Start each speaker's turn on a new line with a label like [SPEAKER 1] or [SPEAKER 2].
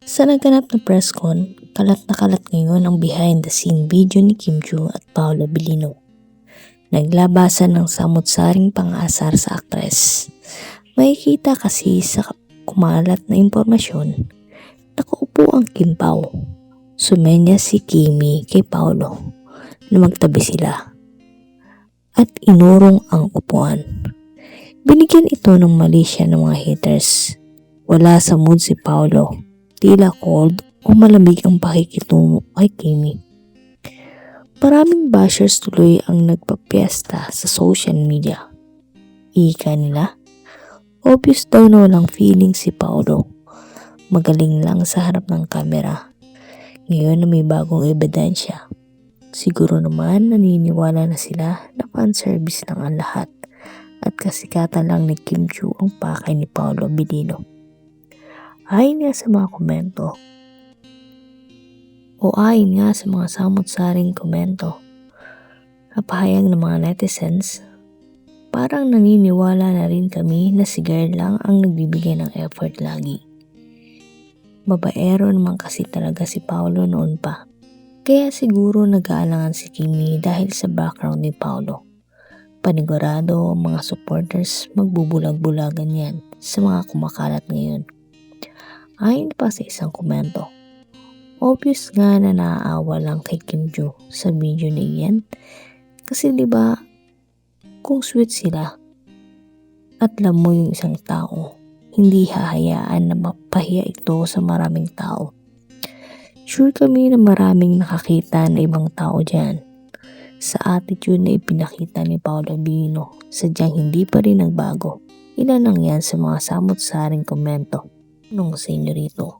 [SPEAKER 1] Sa naganap na press con, kalat na kalat ngayon ang behind the scene video ni Kim Joo at Paolo Bilino. Naglabasan ng samot-saring pang-asar sa aktres. Makikita kasi sa kumalat na impormasyon, nakaupo ang Kim Pao. Sumenya si Kimi kay Paolo na magtabi sila at inurong ang upuan. Binigyan ito ng mali siya ng mga haters. Wala sa mood si Paolo tila cold o malamig ang pakikitungo kay Kimi. Maraming bashers tuloy ang nagpapiesta sa social media. Ika nila, obvious daw na walang feeling si Paolo. Magaling lang sa harap ng kamera. Ngayon na may bagong ebidensya. Siguro naman naniniwala na sila na fan-service lang ang lahat at kasikatan lang ni Kim Chu ang pakay ni Paolo Bilino. Ayon nga sa mga komento, o ayon nga sa mga samot-saring komento, napahayag ng mga netizens, parang naniniwala na rin kami na si girl lang ang nagbibigay ng effort lagi. Babaero naman kasi talaga si Paolo noon pa. Kaya siguro nag-aalangan si Kimi dahil sa background ni Paolo. Panigurado ang mga supporters magbubulag-bulagan yan sa mga kumakalat ngayon. Ayon pa sa isang komento, obvious nga na naaawa lang kay Kim Joo sa video na iyan kasi di ba kung sweet sila at alam mo yung isang tao, hindi hahayaan na mapahiya ito sa maraming tao. Sure kami na maraming nakakita na ibang tao dyan sa attitude na ipinakita ni Paolo Bino, sadyang hindi pa rin nagbago. Ilan lang yan sa mga samot-saring komento nung sa inyo rito.